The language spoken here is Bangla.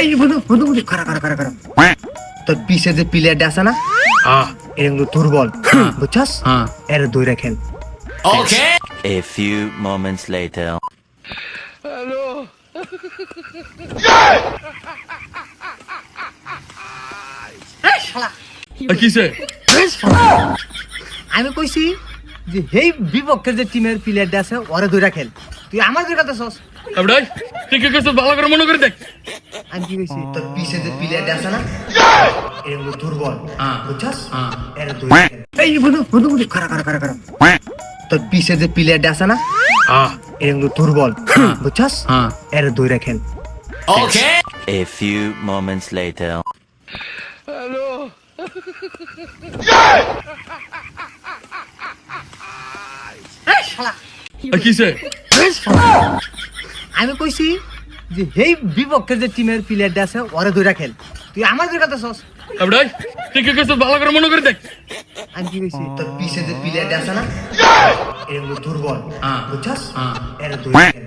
এই বন্ধু বন্ধু বন্ধু খারা খারা খারা খারা তোর পিছে যে প্লেয়ারটা আছে না হ্যাঁ। এর কিন্তু দুর্বল বুঝছস? হ্যাঁ। এর দই রাখেন A few moments later. এই শালা। কিসে? আমি কইছি যে এই বিপক্ষের যে টিমের প্লেয়ারটা আছে ওরে দই রাখেন তুই আমার দই রাখতেছস এবড়াই তুই কি করছিস? ভালো করে মনে করে দেখ। আমি কি কইছি? তোর পিছে যে প্লেয়ারটা আছে না? এর দুর্বল। হ্যাঁ। বুঝছস? হ্যাঁ। এর দই এই বন্ধু বন্ধু বন্ধু খারা খারা খারা খারা। তোর পিছে যে প্লেয়ারটা আছে না? হ্যাঁ এর দুর্বল। বুঝছস? হ্যাঁ এর দই রাখেন A few moments later. এই শালা আর কিসে এই শালা। আমি কইছি যে এই বিপক্ষের যে টিমের প্লেয়ারটা আছে ওরে দই খেল। তুই আমার ধরে কথা সস এবড়াই তুই কি কইছিস ভালো করে মনে করে দেখ? আমি কি কইছি তোর পিছে যে প্লেয়ারটা আছে না এর দুর্বল। হ্যাঁ। বুঝছস? হ্যাঁ। এর দই রাখেন